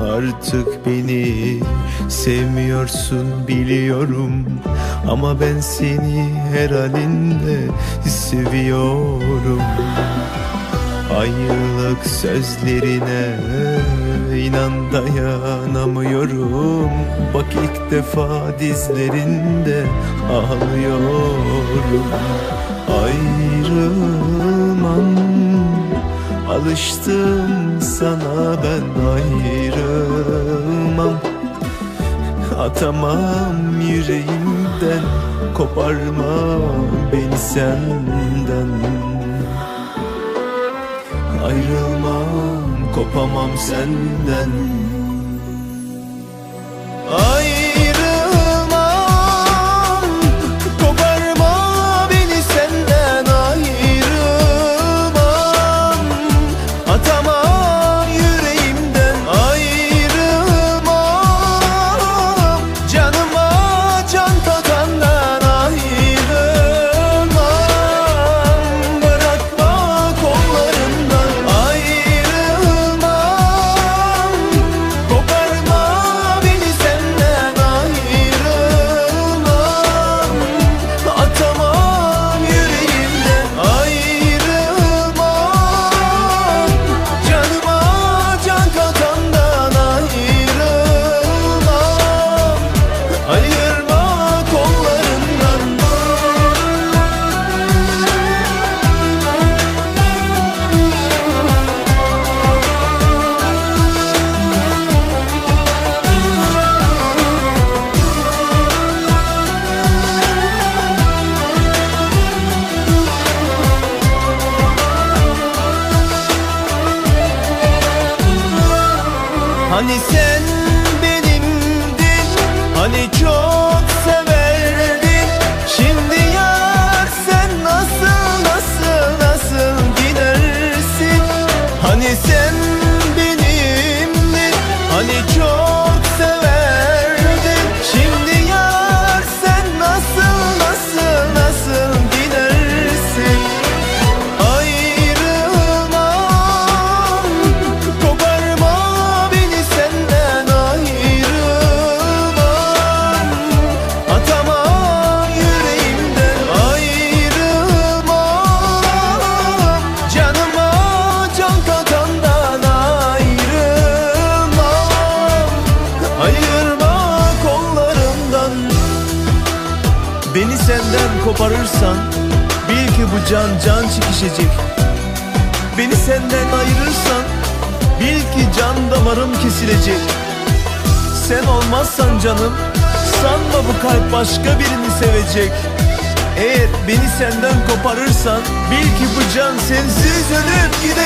artık beni Sevmiyorsun biliyorum. Ama ben seni her halinde seviyorum. Ayrılık sözlerine inan dayanamıyorum. Bak ilk defa dizlerinde ağlıyorum. Ayrılmam Alıştım sana ben ayrılmam. Atamam yüreğimden Koparma beni senden. Ayrılmam, kopamam senden Hani sen benimdin Hani çok senden koparırsan Bil ki bu can can çekişecek. Beni senden ayırırsan Bil ki can damarım kesilecek. Sen olmazsan canım Sanma bu kalp başka birini sevecek. Eğer beni senden koparırsan Bil ki bu can sensiz ölüp gidecek